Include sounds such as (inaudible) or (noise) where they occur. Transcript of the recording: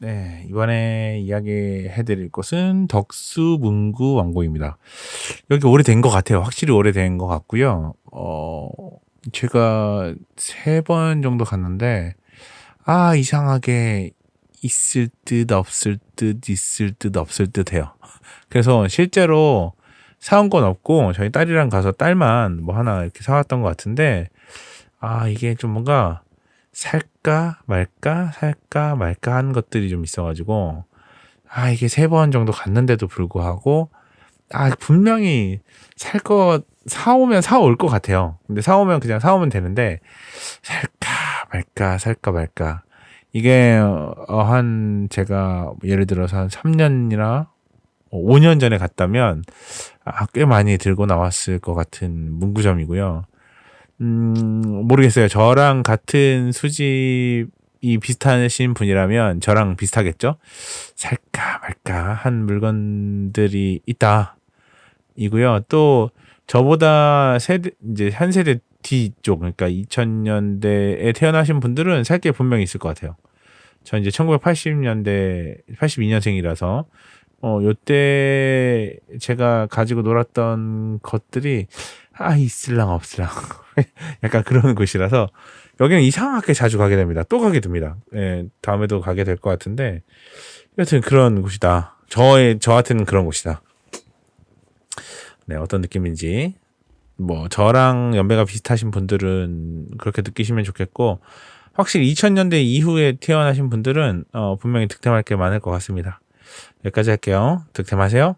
네, 이번에 이야기해드릴 곳은 덕수 문구 왕고입니다. 여기 오래된 것 같아요. 확실히 오래된 것 같고요. 어, 제가 세 번 정도 갔는데, 아, 이상하게 있을 듯, 없을 듯, 있을 듯, 없을 듯 해요. 그래서 실제로 사온 건 없고, 저희 딸이랑 가서 딸만 뭐 하나 이렇게 사왔던 것 같은데, 아, 이게 좀 뭔가, 살까 말까 살까 말까 하는 것들이 좀 있어가지고 아 이게 세 번 정도 갔는데도 불구하고 아 분명히 살 거 사오면 사올 것 같아요. 근데 사오면 그냥 사오면 되는데 살까 말까 살까 말까 이게 어, 한 제가 예를 들어서 한 3년이나 5년 전에 갔다면 아, 꽤 많이 들고 나왔을 것 같은 문구점이고요. 음, 모르겠어요. 저랑 같은 수집이 비슷하신 분이라면 저랑 비슷하겠죠? 살까 말까 한 물건들이 있다. 이고요. 또 저보다 세대, 이제 한 세대 뒤쪽, 그러니까 2000년대에 태어나신 분들은 살 게 분명히 있을 것 같아요. 저 이제 1980년대, 82년생이라서, 어, 요때 제가 가지고 놀았던 것들이, 아, 있을랑 없을랑. (laughs) 약간 그런 곳이라서 여기는 이상하게 자주 가게 됩니다. 또 가게 됩니다. 예, 다음에도 가게 될 것 같은데 여튼 그런 곳이다. 저의 저한테는 그런 곳이다. 네, 어떤 느낌인지 뭐 저랑 연배가 비슷하신 분들은 그렇게 느끼시면 좋겠고 확실히 2000년대 이후에 태어나신 분들은 어, 분명히 득템할 게 많을 것 같습니다. 여기까지 할게요. 득템하세요.